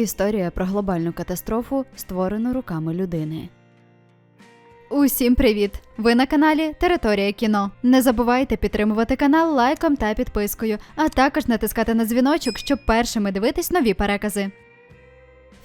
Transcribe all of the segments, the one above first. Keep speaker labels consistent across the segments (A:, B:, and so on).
A: Історія про глобальну катастрофу, створену руками людини.
B: Усім привіт! Ви на каналі Територія кіно. Не забувайте підтримувати канал лайком та підпискою, а також натискати на дзвіночок, щоб першими дивитись нові перекази.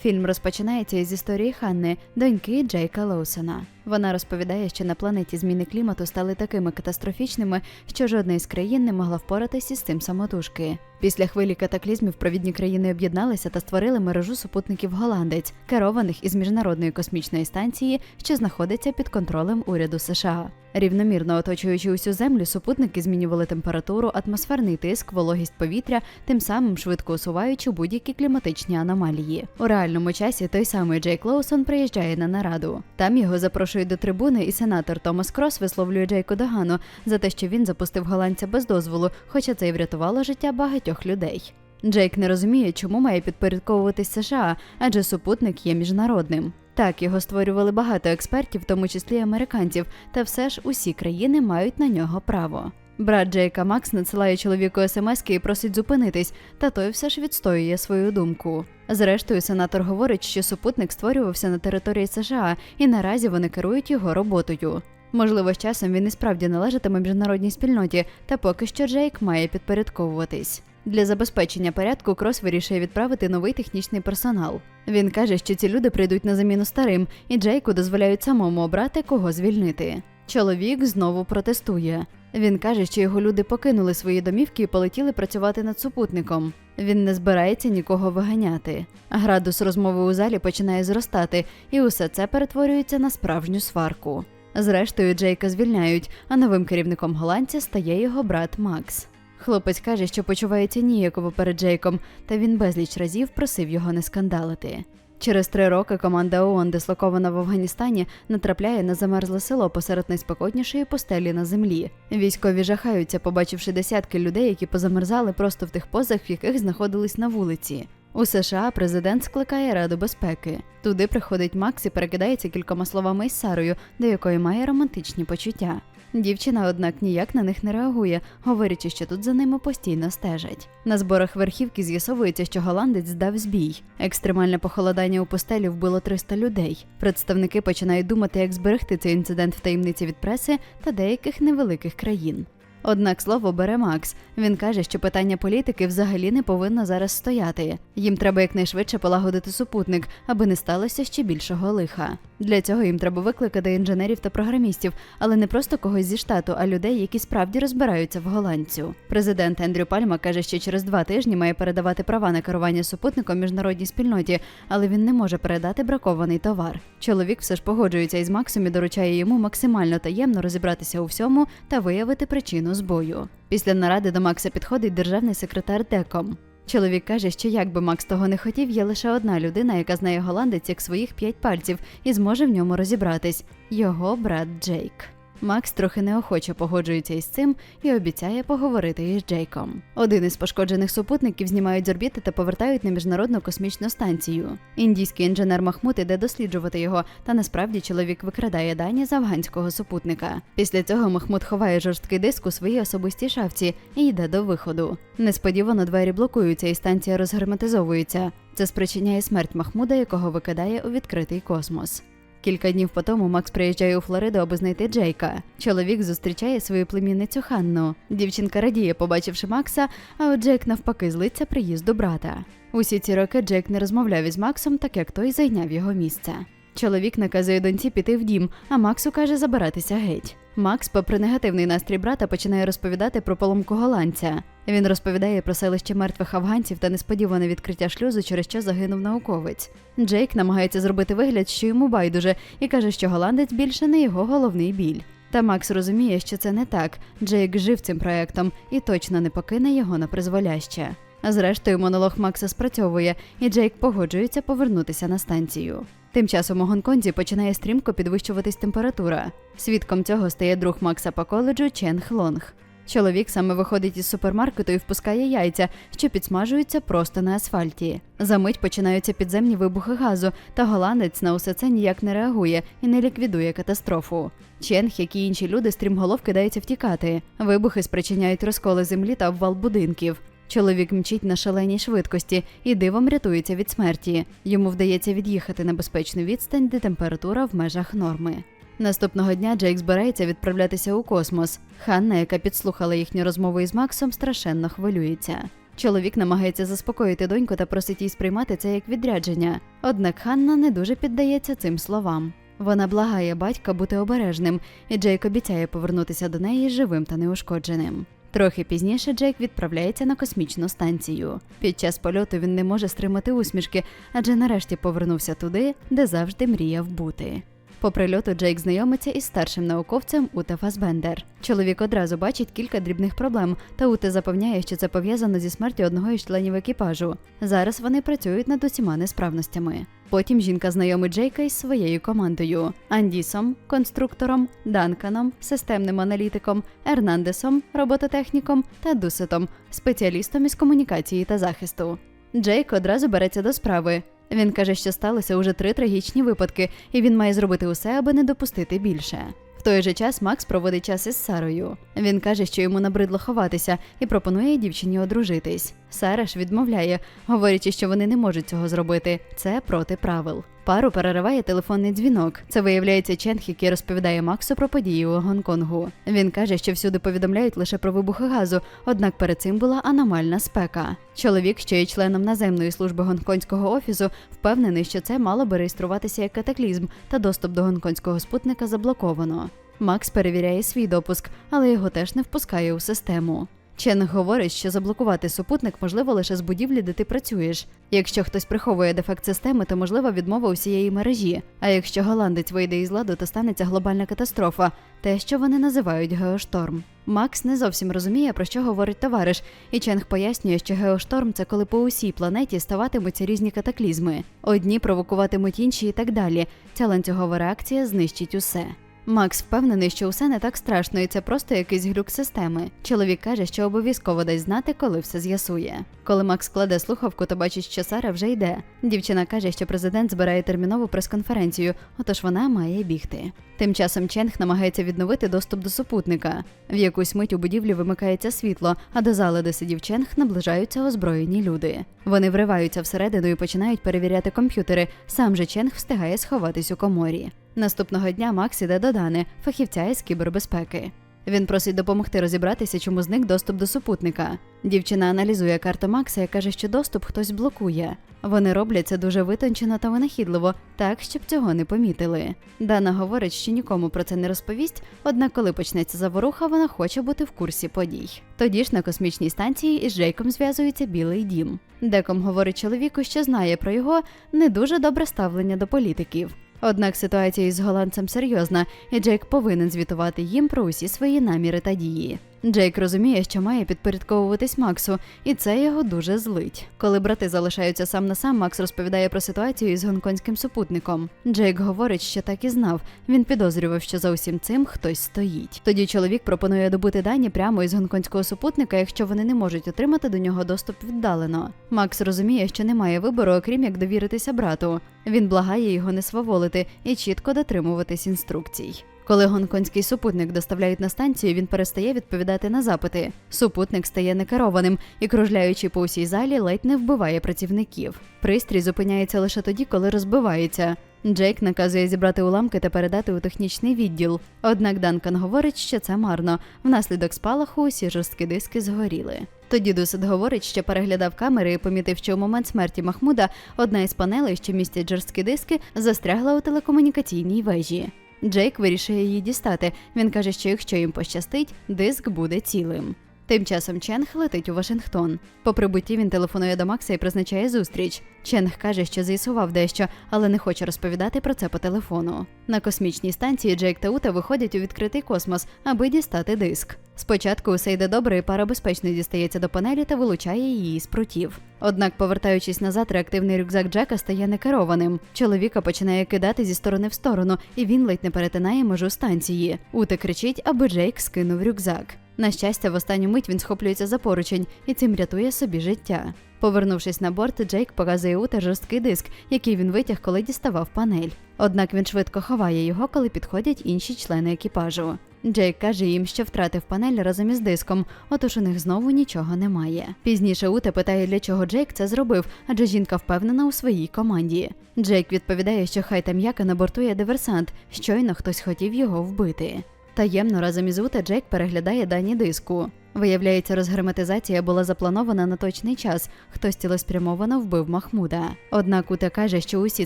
A: Фільм розпочинається із історії Ханни, доньки Джейка Лоусона. Вона розповідає, що на планеті зміни клімату стали такими катастрофічними, що жодна із країн не могла впоратися із цим самотужки. Після хвилі катаклізмів провідні країни об'єдналися та створили мережу супутників Голландець, керованих із міжнародної космічної станції, що знаходиться під контролем уряду США. Рівномірно оточуючи усю землю, супутники змінювали температуру, атмосферний тиск, вологість повітря, тим самим швидко усуваючи будь-які кліматичні аномалії. У реальному часі той самий Джейк Лоусон приїжджає на нараду. Там його запрошують до трибуни, і сенатор Томас Крос висловлює Джейку догану за те, що він запустив голландця без дозволу, хоча це й врятувало життя багатьох людей. Джейк не розуміє, чому має підпорядковуватись США, адже супутник є міжнародним. Так, його створювали багато експертів, в тому числі американців, та все ж усі країни мають на нього право. Брат Джейка Макс надсилає чоловіку смски і просить зупинитись, та той все ж відстоює свою думку. Зрештою, сенатор говорить, що супутник створювався на території США, і наразі вони керують його роботою. Можливо, з часом він і справді належатиме міжнародній спільноті, та поки що Джейк має підпорядковуватись. Для забезпечення порядку Крос вирішує відправити новий технічний персонал. Він каже, що ці люди прийдуть на заміну старим, і Джейку дозволяють самому обрати, кого звільнити. Чоловік знову протестує. Він каже, що його люди покинули свої домівки і полетіли працювати над супутником. Він не збирається нікого виганяти. Градус розмови у залі починає зростати, і усе це перетворюється на справжню сварку. Зрештою, Джейка звільняють, а новим керівником голландця стає його брат Макс. Хлопець каже, що почувається ніяково перед Джейком, та він безліч разів просив його не скандалити. Через три роки команда ООН, дислокована в Афганістані, натрапляє на замерзле село посеред найспокійнішої постелі на землі. Військові жахаються, побачивши десятки людей, які позамерзали просто в тих позах, в яких знаходились на вулиці. У США президент скликає Раду безпеки. Туди приходить Макс і перекидається кількома словами із Сарою, до якої має романтичні почуття. Дівчина, однак, ніяк на них не реагує, говорячи, що тут за ними постійно стежать. На зборах верхівки з'ясовується, що голландець здав збій. Екстремальне похолодання у постелі вбило 300 людей. Представники починають думати, як зберегти цей інцидент в таємниці від преси та деяких невеликих країн. Однак слово бере Макс. Він каже, що питання політики взагалі не повинно зараз стояти. Їм треба якнайшвидше полагодити супутник, аби не сталося ще більшого лиха. Для цього їм треба викликати інженерів та програмістів, але не просто когось зі штату, а людей, які справді розбираються в голландцю. Президент Ендрю Пальма каже, що через два тижні має передавати права на керування супутником міжнародній спільноті, але він не може передати бракований товар. Чоловік все ж погоджується із Максом і доручає йому максимально таємно розібратися у всьому та виявити причину збою. Після наради до Макса підходить державний секретар Деком. Чоловік каже, що як би Макс того не хотів, є лише одна людина, яка знає голландець як своїх п'ять пальців і зможе в ньому розібратись його брат Джейк. Макс трохи неохоче погоджується із цим і обіцяє поговорити із Джейком. Один із пошкоджених супутників знімають з орбіти та повертають на міжнародну космічну станцію. Індійський інженер Махмут іде досліджувати його, та насправді чоловік викрадає дані з афганського супутника. Після цього Махмут ховає жорсткий диск у своїй особистій шафці і йде до виходу. Несподівано двері блокуються, і станція розгерметизовується. Це спричиняє смерть Махмуда, якого викидає у відкритий космос. Кілька днів по тому Макс приїжджає у Флориду, аби знайти Джейка. Чоловік зустрічає свою племінницю Ханну. Дівчинка радіє, побачивши Макса, а от Джейк навпаки злиться приїзду брата. Усі ці роки Джейк не розмовляв із Максом, так як той зайняв його місце. Чоловік наказує доньці піти в дім, а Максу каже забиратися геть. Макс, попри негативний настрій брата, починає розповідати про поломку голландця. Він розповідає про селище мертвих афганців та несподіване відкриття шлюзу, через що загинув науковець. Джейк намагається зробити вигляд, що йому байдуже, і каже, що голландець більше не його головний біль. Та Макс розуміє, що це не так. Джейк жив цим проектом і точно не покине його на призволяще. Зрештою, монолог Макса спрацьовує, і Джейк погоджується повернутися на станцію. Тим часом у Гонконзі починає стрімко підвищуватись температура. Свідком цього стає друг Макса по коледжу Чен Хлонг. Чоловік саме виходить із супермаркету і впускає яйця, що підсмажуються просто на асфальті. Замить починаються підземні вибухи газу, та голландець на усе це ніяк не реагує і не ліквідує катастрофу. Ченг, як і інші люди, стрімголов кидається втікати. Вибухи спричиняють розколи землі та обвал будинків. Чоловік мчить на шаленій швидкості і дивом рятується від смерті. Йому вдається від'їхати на безпечну відстань, де температура в межах норми. Наступного дня Джейк збирається відправлятися у космос. Ханна, яка підслухала їхню розмову із Максом, страшенно хвилюється. Чоловік намагається заспокоїти доньку та просить їй сприймати це як відрядження. Однак Ханна не дуже піддається цим словам. Вона благає батька бути обережним, і Джейк обіцяє повернутися до неї живим та неушкодженим. Трохи пізніше Джейк відправляється на космічну станцію. Під час польоту він не може стримати усмішки, адже нарешті повернувся туди, де завжди мріяв бути. По прильоту Джейк знайомиться із старшим науковцем Уте Фасбендер. Чоловік одразу бачить кілька дрібних проблем, та Уте запевняє, що це пов'язано зі смертю одного із членів екіпажу. Зараз вони працюють над усіма несправностями. Потім жінка знайомить Джейка із своєю командою: Андісом, конструктором, Данканом, системним аналітиком, Ернандесом, робототехніком та Дусетом, спеціалістом із комунікації та захисту. Джейк одразу береться до справи. Він каже, що сталося уже три трагічні випадки, і він має зробити усе, аби не допустити більше. В той же час Макс проводить час із Сарою. Він каже, що йому набридло ховатися, і пропонує дівчині одружитись. Сара ж відмовляє, говорячи, що вони не можуть цього зробити. Це проти правил. Пару перериває телефонний дзвінок. Це виявляється Ченг, який розповідає Максу про події у Гонконгу. Він каже, що всюди повідомляють лише про вибухи газу, однак перед цим була аномальна спека. Чоловік, що є членом наземної служби гонконгського офісу, впевнений, що це мало би реєструватися як катаклізм, та доступ до гонконгського спутника заблоковано. Макс перевіряє свій допуск, але його теж не впускає у систему. Ченг говорить, що заблокувати супутник можливо лише з будівлі, де ти працюєш. Якщо хтось приховує дефект системи, то можлива відмова усієї мережі. А якщо голландець вийде із ладу, то станеться глобальна катастрофа, те, що вони називають геошторм. Макс не зовсім розуміє, про що говорить товариш, і Ченг пояснює, що геошторм це коли по усій планеті ставатимуться різні катаклізми. Одні провокуватимуть інші і так далі. Ця ланцюгова реакція знищить усе. Макс впевнений, що усе не так страшно, і це просто якийсь глюк системи. Чоловік каже, що обов'язково дасть знати, коли все з'ясує. Коли Макс кладе слухавку, то бачить, що Сара вже йде. Дівчина каже, що президент збирає термінову прес-конференцію, отож вона має бігти. Тим часом Ченг намагається відновити доступ до супутника. В якусь мить у будівлі вимикається світло, а до зали, де сидів Ченг, наближаються озброєні люди. Вони вриваються всередину і починають перевіряти комп'ютери. Сам же Ченг встигає сховатись у коморі. Наступного дня Макс іде до Дани, фахівця із кібербезпеки. Він просить допомогти розібратися, чому зник доступ до супутника. Дівчина аналізує карту Макса і каже, що доступ хтось блокує. Вони роблять це дуже витончено та винахідливо, так щоб цього не помітили. Дана говорить, що нікому про це не розповість, однак, коли почнеться заворуха, вона хоче бути в курсі подій. Тоді ж на космічній станції із Джейком зв'язується Білий Дім. Деком говорить чоловіку, що знає про його не дуже добре ставлення до політиків. Однак ситуація із голландцем серйозна, і Джейк повинен звітувати їм про усі свої наміри та дії. Джейк розуміє, що має підпорядковуватись Максу, і це його дуже злить. Коли брати залишаються сам на сам, Макс розповідає про ситуацію із гонконгським супутником. Джейк говорить, що так і знав. Він підозрював, що за усім цим хтось стоїть. Тоді чоловік пропонує добути дані прямо із гонконгського супутника, якщо вони не можуть отримати до нього доступ віддалено. Макс розуміє, що немає вибору, окрім як довіритися брату. Він благає його не сваволити і чітко дотримуватись інструкцій. Коли гонконгський супутник доставляють на станцію, він перестає відповідати на запити. Супутник стає некерованим і, кружляючи по усій залі, ледь не вбиває працівників. Пристрій зупиняється лише тоді, коли розбивається. Джейк наказує зібрати уламки та передати у технічний відділ. Однак Данкан говорить, що це марно. Внаслідок спалаху усі жорсткі диски згоріли. Тоді Дусет говорить, що переглядав камери і помітив, що у момент смерті Махмуда одна із панелей, що містять жорсткі диски, застрягла у телекомунікаційній вежі. Джейк вирішує її дістати. Він каже, що якщо їм пощастить, диск буде цілим. Тим часом Ченг летить у Вашингтон. По прибутті він телефонує до Макса і призначає зустріч. Ченг каже, що з'ясував дещо, але не хоче розповідати про це по телефону. На космічній станції Джейк та Ута виходять у відкритий космос, аби дістати диск. Спочатку усе йде добре, і пара безпечно дістається до панелі та вилучає її з прутів. Однак, повертаючись назад, реактивний рюкзак Джека стає некерованим. Чоловіка починає кидати зі сторони в сторону, і він ледь не перетинає межу станції. Ута кричить, аби Джейк скинув рюкзак. На щастя, в останню мить він схоплюється за поручень і цим рятує собі життя. Повернувшись на борт, Джейк показує Ута жорсткий диск, який він витяг, коли діставав панель. Однак він швидко ховає його, коли підходять інші члени екіпажу. Джейк каже їм, що втратив панель разом із диском, отож у них знову нічого немає. Пізніше Ута питає, для чого Джейк це зробив, адже жінка впевнена у своїй команді. Джейк відповідає, що хай там яка на борту є диверсант, щойно хтось хотів його вбити. Таємно разом із Ута Джейк переглядає дані диску. Виявляється, розгерметизація була запланована на точний час. Хтось цілеспрямовано вбив Махмуда. Однак Ута каже, що усі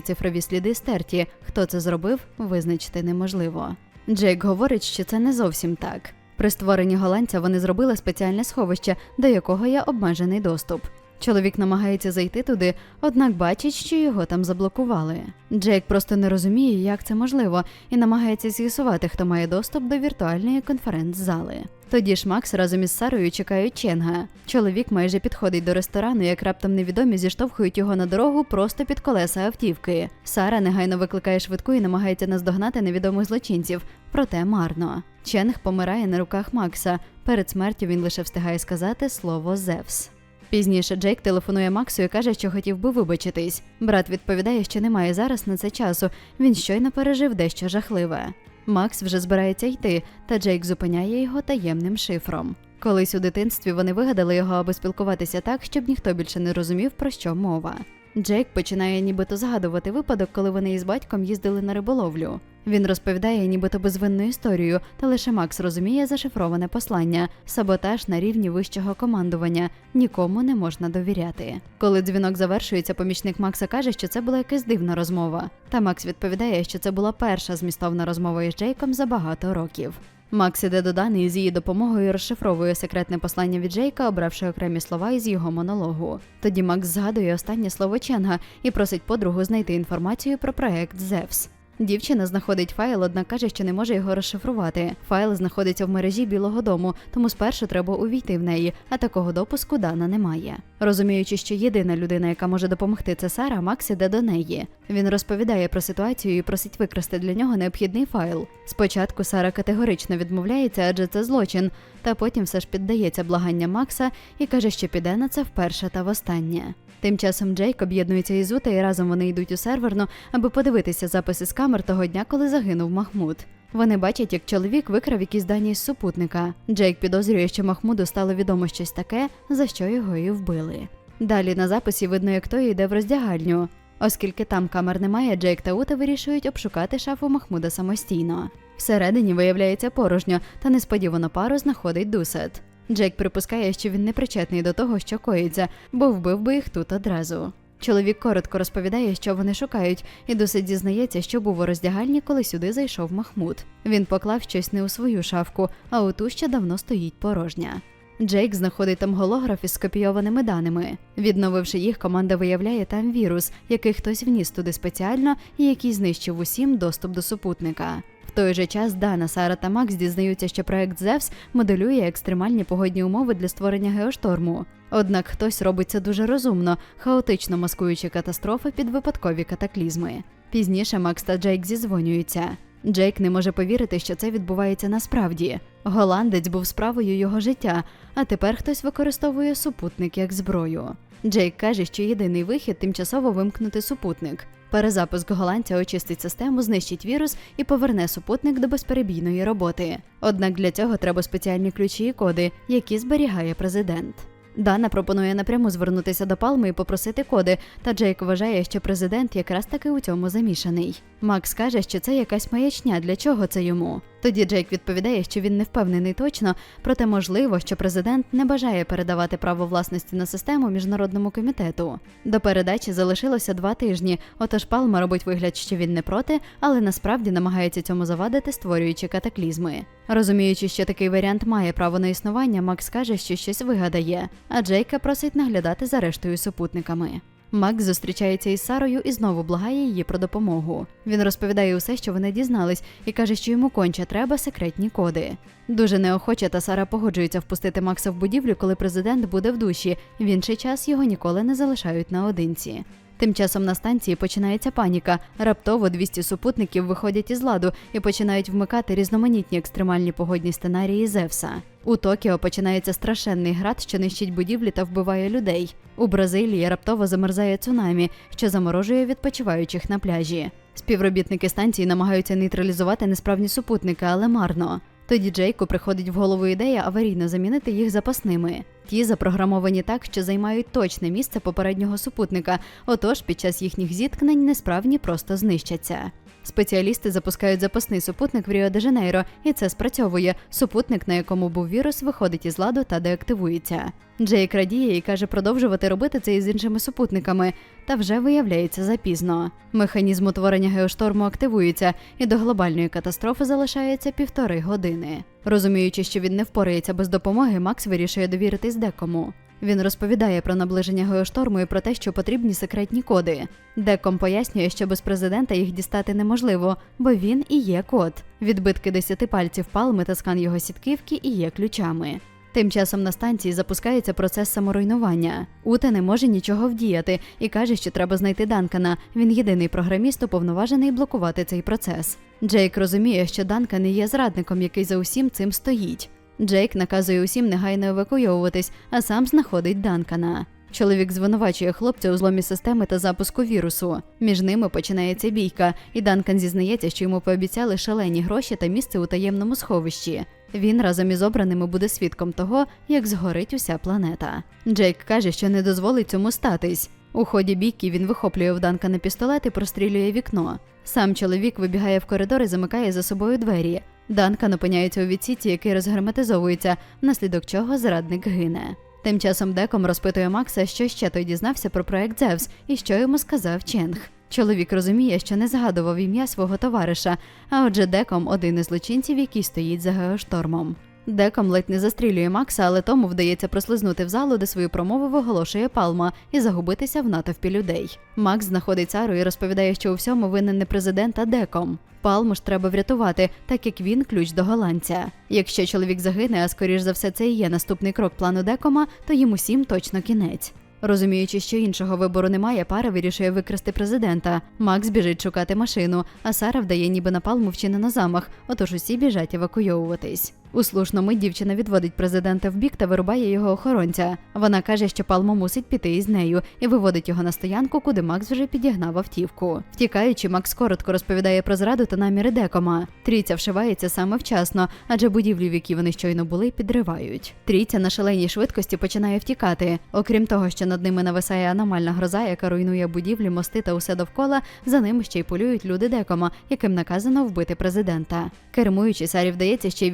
A: цифрові сліди стерті. Хто це зробив, визначити неможливо. Джейк говорить, що це не зовсім так. При створенні голландця вони зробили спеціальне сховище, до якого є обмежений доступ. Чоловік намагається зайти туди, однак бачить, що його там заблокували. Джейк просто не розуміє, як це можливо, і намагається з'ясувати, хто має доступ до віртуальної конференц-зали. Тоді ж Макс разом із Сарою чекають Ченга. Чоловік майже підходить до ресторану, як раптом невідомі зіштовхують його на дорогу просто під колеса автівки. Сара негайно викликає швидку і намагається наздогнати невідомих злочинців, проте марно. Ченг помирає на руках Макса. Перед смертю він лише встигає сказати слово Зевс. Пізніше Джейк телефонує Максу і каже, що хотів би вибачитись. Брат відповідає, що немає зараз на це часу. Він щойно пережив дещо жахливе. Макс вже збирається йти, та Джейк зупиняє його таємним шифром. Колись у дитинстві вони вигадали його, аби спілкуватися так, щоб ніхто більше не розумів, про що мова. Джейк починає нібито згадувати випадок, коли вони із батьком їздили на риболовлю. Він розповідає нібито безвинну історію, та лише Макс розуміє зашифроване послання саботаж на рівні вищого командування. Нікому не можна довіряти. Коли дзвінок завершується, помічник Макса каже, що це була якась дивна розмова. Та Макс відповідає, що це була перша змістовна розмова із Джейком за багато років. Макс іде до Дани і з її допомогою розшифровує секретне послання від Джейка, обравши окремі слова із його монологу. Тоді Макс згадує останнє слово Ченга і просить подругу знайти інформацію про проект Зевс. Дівчина знаходить файл, однак каже, що не може його розшифрувати. Файл знаходиться в мережі Білого Дому, тому спершу треба увійти в неї, а такого допуску Дана немає. Розуміючи, що єдина людина, яка може допомогти, це Сара, Макс іде до неї. Він розповідає про ситуацію і просить викрасти для нього необхідний файл. Спочатку Сара категорично відмовляється, адже це злочин, та потім все ж піддається благанням Макса і каже, що піде на це вперше та востаннє. Тим часом Джейк об'єднується із Ута і разом вони йдуть у серверну, аби подивитися записи з камер того дня, коли загинув Махмуд. Вони бачать, як чоловік викрав якісь дані з супутника. Джейк підозрює, що Махмуду стало відомо щось таке, за що його і вбили. Далі на записі видно, як той йде в роздягальню. Оскільки там камер немає, Джейк та Ута вирішують обшукати шафу Махмуда самостійно. Всередині виявляється порожньо, та несподівано пару знаходить Дусет. Джейк припускає, що він не причетний до того, що коїться, бо вбив би їх тут одразу. Чоловік коротко розповідає, що вони шукають, і досить дізнається, що був у роздягальні, коли сюди зайшов Махмуд. Він поклав щось не у свою шафку, а у ту ще давно стоїть порожня. Джейк знаходить там голограф із скопійованими даними. Відновивши їх, команда виявляє там вірус, який хтось вніс туди спеціально і який знищив усім доступ до супутника. В той же час Дана, Сара та Макс дізнаються, що проект Зевс моделює екстремальні погодні умови для створення геошторму. Однак хтось робить це дуже розумно, хаотично маскуючи катастрофи під випадкові катаклізми. Пізніше Макс та Джейк зізвонюються. Джейк не може повірити, що це відбувається насправді. Голландець був справою його життя, а тепер хтось використовує супутник як зброю. Джейк каже, що єдиний вихід тимчасово вимкнути супутник. Перезапуск голландця очистить систему, знищить вірус і поверне супутник до безперебійної роботи. Однак для цього треба спеціальні ключі і коди, які зберігає президент. Дана пропонує напряму звернутися до Палми і попросити коди, та Джейк вважає, що президент якраз таки у цьому замішаний. Макс каже, що це якась маячня, для чого це йому. Тоді Джейк відповідає, що він не впевнений точно, проте можливо, що президент не бажає передавати право власності на систему міжнародному комітету. До передачі залишилося два тижні, отож Палма робить вигляд, що він не проти, але насправді намагається цьому завадити, створюючи катаклізми. Розуміючи, що такий варіант має право на існування, Макс каже, що щось вигадає, а Джейка просить наглядати за рештою супутниками. Макс зустрічається із Сарою і знову благає її про допомогу. Він розповідає усе, що вони дізнались, і каже, що йому конче треба секретні коди. Дуже неохоче та Сара погоджується впустити Макса в будівлю, коли президент буде в душі. В інший час його ніколи не залишають наодинці. Тим часом на станції починається паніка. Раптово 200 супутників виходять із ладу і починають вмикати різноманітні екстремальні погодні сценарії Зевса. У Токіо починається страшенний град, що нищить будівлі та вбиває людей. У Бразилії раптово замерзає цунамі, що заморожує відпочиваючих на пляжі. Співробітники станції намагаються нейтралізувати несправні супутники, але марно. Тоді Джейку приходить в голову ідея аварійно замінити їх запасними. Ті запрограмовані так, що займають точне місце попереднього супутника, отож під час їхніх зіткнень несправні просто знищаться. Спеціалісти запускають запасний супутник в Ріо-де-Жанейро, і це спрацьовує. Супутник, на якому був вірус, виходить із ладу та деактивується. Джейк радіє і каже продовжувати робити це із іншими супутниками, та вже виявляється запізно. Механізм утворення геошторму активується, і до глобальної катастрофи залишається півтори години. Розуміючи, що він не впорається без допомоги, Макс вирішує довіритись декому. Він розповідає про наближення геошторму і про те, що потрібні секретні коди. Деком пояснює, що без президента їх дістати неможливо, бо він і є код. Відбитки десяти пальців палми та скан його сітківки і є ключами. Тим часом на станції запускається процес саморуйнування. Ута не може нічого вдіяти і каже, що треба знайти Данкана. Він єдиний програміст, уповноважений блокувати цей процес. Джейк розуміє, що Данкан не є зрадником, який за усім цим стоїть. Джейк наказує усім негайно евакуйовуватись, а сам знаходить Данкана. Чоловік звинувачує хлопця у зломі системи та запуску вірусу. Між ними починається бійка, і Данкан зізнається, що йому пообіцяли шалені гроші та місце у таємному сховищі. Він разом із обраними буде свідком того, як згорить уся планета. Джейк каже, що не дозволить цьому статись. У ході бійки він вихоплює в Данкана пістолет і прострілює вікно. Сам чоловік вибігає в коридор і замикає за собою двері. Данкан опиняється у відсіці, який розгерметизовується, внаслідок чого зрадник гине. Тим часом Деком розпитує Макса, що ще той дізнався про проект Зевс і що йому сказав Ченг. Чоловік розуміє, що не згадував ім'я свого товариша, а отже, Деком один із злочинців, який стоїть за геоштормом. Деком ледь не застрілює Макса, але тому вдається прослизнути в залу, де свою промову виголошує Палма, і загубитися в натовпі людей. Макс знаходить Сару і розповідає, що у всьому винен не президент, а Деком. Палму ж треба врятувати, так як він ключ до голландця. Якщо чоловік загине, а скоріш за все це і є наступний крок плану Декома, то їм усім точно кінець. Розуміючи, що іншого вибору немає, пара вирішує викрасти президента. Макс біжить шукати машину, а Сара вдає, ніби на палму вчинено замах, отож усі біжать евакуйовуватись. У слушну мить дівчина відводить президента в бік та вирубає його охоронця. Вона каже, що палмо мусить піти із нею і виводить його на стоянку, куди Макс вже підігнав автівку. Втікаючи, Макс коротко розповідає про зраду та наміри Декома. Трійця вшивається саме вчасно, адже будівлі, в якій вони щойно були, підривають. Трійця на шаленій швидкості починає втікати. Окрім того, що над ними нависає аномальна гроза, яка руйнує будівлі, мости та усе довкола, за ними ще й полюють люди Декома, яким наказано вбити президента. Кермуючи, Сарі вдається ще й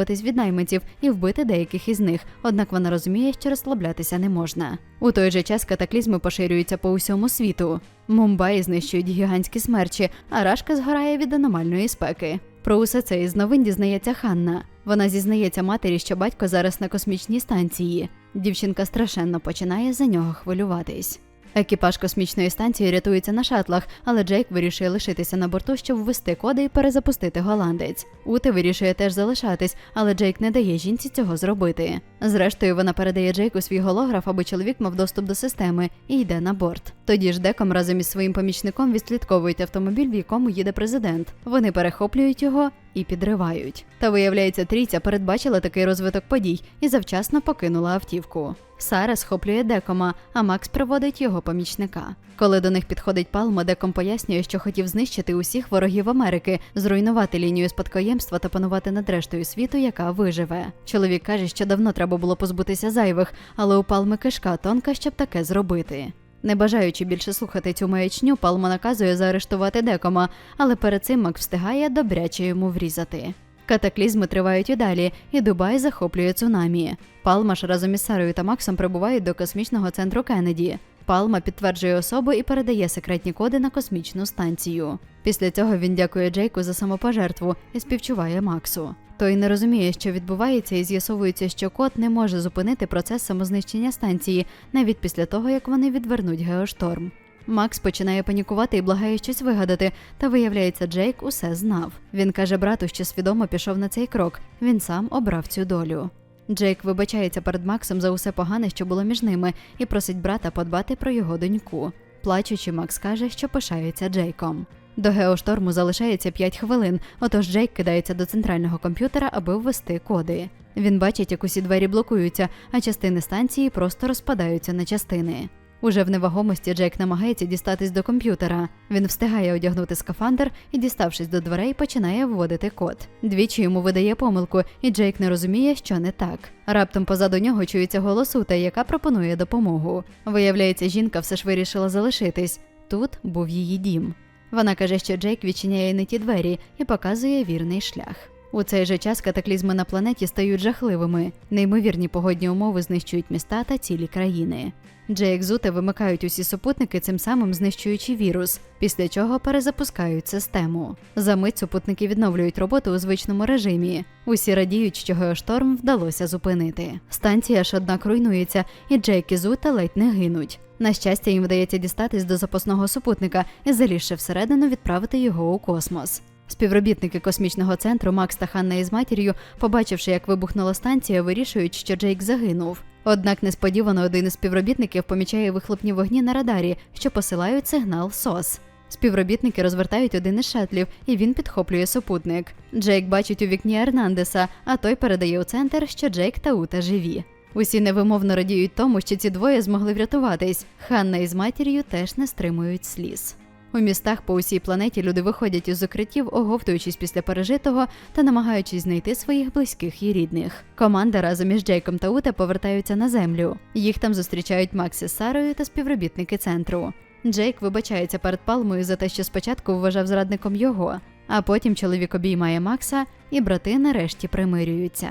A: відстрілюватись від наймитів і вбити деяких із них, однак вона розуміє, що розслаблятися не можна. У той же час катаклізми поширюються по усьому світу. Мумбаї знищують гігантські смерчі, а Рашка згорає від аномальної спеки. Про усе це із новин дізнається Ханна. Вона зізнається матері, що батько зараз на космічній станції. Дівчинка страшенно починає за нього хвилюватись. Екіпаж космічної станції рятується на шатлах, але Джейк вирішує лишитися на борту, щоб ввести коди і перезапустити голландець. Ути вирішує теж залишатись, але Джейк не дає жінці цього зробити. Зрештою, вона передає Джейку свій голограф, аби чоловік мав доступ до системи і йде на борт. Тоді ж Деком разом із своїм помічником відслідковують автомобіль, в якому їде президент. Вони перехоплюють його і підривають. Та виявляється, трійця передбачила такий розвиток подій і завчасно покинула автівку. Сара схоплює Декома, а Макс приводить його помічника. Коли до них підходить Палма, Деком пояснює, що хотів знищити усіх ворогів Америки, зруйнувати лінію спадкоємства та панувати над рештою світу, яка виживе. Чоловік каже, що давно треба було позбутися зайвих, але у Палми кишка тонка, щоб таке зробити. Не бажаючи більше слухати цю маячню, Палма наказує заарештувати Декома, але перед цим Мак встигає добряче йому врізати. Катаклізми тривають і далі, і Дубай захоплює цунамі. Палма ж разом із Сарою та Максом прибувають до космічного центру Кеннеді. Палма підтверджує особу і передає секретні коди на космічну станцію. Після цього він дякує Джейку за самопожертву і співчуває Максу. Той не розуміє, що відбувається, і з'ясовується, що код не може зупинити процес самознищення станції навіть після того, як вони відвернуть геошторм. Макс починає панікувати і благає щось вигадати, та виявляється, Джейк усе знав. Він каже брату, що свідомо пішов на цей крок. Він сам обрав цю долю. Джейк вибачається перед Максом за усе погане, що було між ними, і просить брата подбати про його доньку. Плачучи, Макс каже, що пишається Джейком. До геошторму залишається 5 хвилин, отож Джейк кидається до центрального комп'ютера, аби ввести коди. Він бачить, як усі двері блокуються, а частини станції просто розпадаються на частини. Уже в невагомості Джейк намагається дістатись до комп'ютера. Він встигає одягнути скафандр і, діставшись до дверей, починає вводити код. Двічі йому видає помилку, і Джейк не розуміє, що не так. Раптом позаду нього чується голос Ути, яка пропонує допомогу. Виявляється, жінка все ж вирішила залишитись. Тут був її дім. Вона каже, що Джейк відчиняє не ті двері і показує вірний шлях. У цей же час катаклізми на планеті стають жахливими. Неймовірні погодні умови знищують міста та цілі країни. Джейк Зуте вимикають усі супутники, цим самим знищуючи вірус, після чого перезапускають систему. За мить супутники відновлюють роботу у звичному режимі. Усі радіють, що геошторм вдалося зупинити. Станція ж однак руйнується, і Джейк і Зута ледь не гинуть. На щастя, їм вдається дістатись до запасного супутника і залізши всередину відправити його у космос. Співробітники космічного центру Макс та Ханна із матір'ю, побачивши, як вибухнула станція, вирішують, що Джейк загинув. Однак несподівано один із співробітників помічає вихлопні вогні на радарі, що посилають сигнал СОС. Співробітники розвертають один із шатлів, і він підхоплює супутник. Джейк бачить у вікні Ернандеса, а той передає у центр, що Джейк та Ута живі. Усі невимовно радіють тому, що ці двоє змогли врятуватись. Ханна із матір'ю теж не стримують сліз. У містах по усій планеті люди виходять із укриттів, оговтуючись після пережитого та намагаючись знайти своїх близьких і рідних. Команда разом із Джейком та Ута повертаються на землю. Їх там зустрічають Макс із Сарою та співробітники центру. Джейк вибачається перед Палмою за те, що спочатку вважав зрадником його, а потім чоловік обіймає Макса, і брати нарешті примирюються.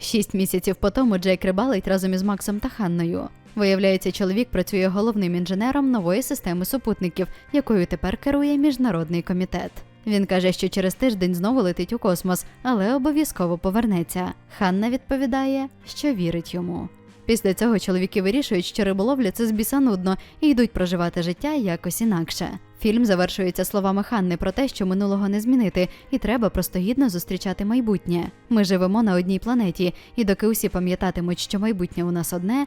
A: Шість місяців по тому Джейк рибалить разом із Максом та Ханною. Виявляється, чоловік працює головним інженером нової системи супутників, якою тепер керує міжнародний комітет. Він каже, що через тиждень знову летить у космос, але обов'язково повернеться. Ханна відповідає, що вірить йому. Після цього чоловіки вирішують, що риболовля це збіса нудно і йдуть проживати життя якось інакше. Фільм завершується словами Ханни про те, що минулого не змінити, і треба просто гідно зустрічати майбутнє. Ми живемо на одній планеті, і доки усі пам'ятатимуть, що майбутнє у нас одне,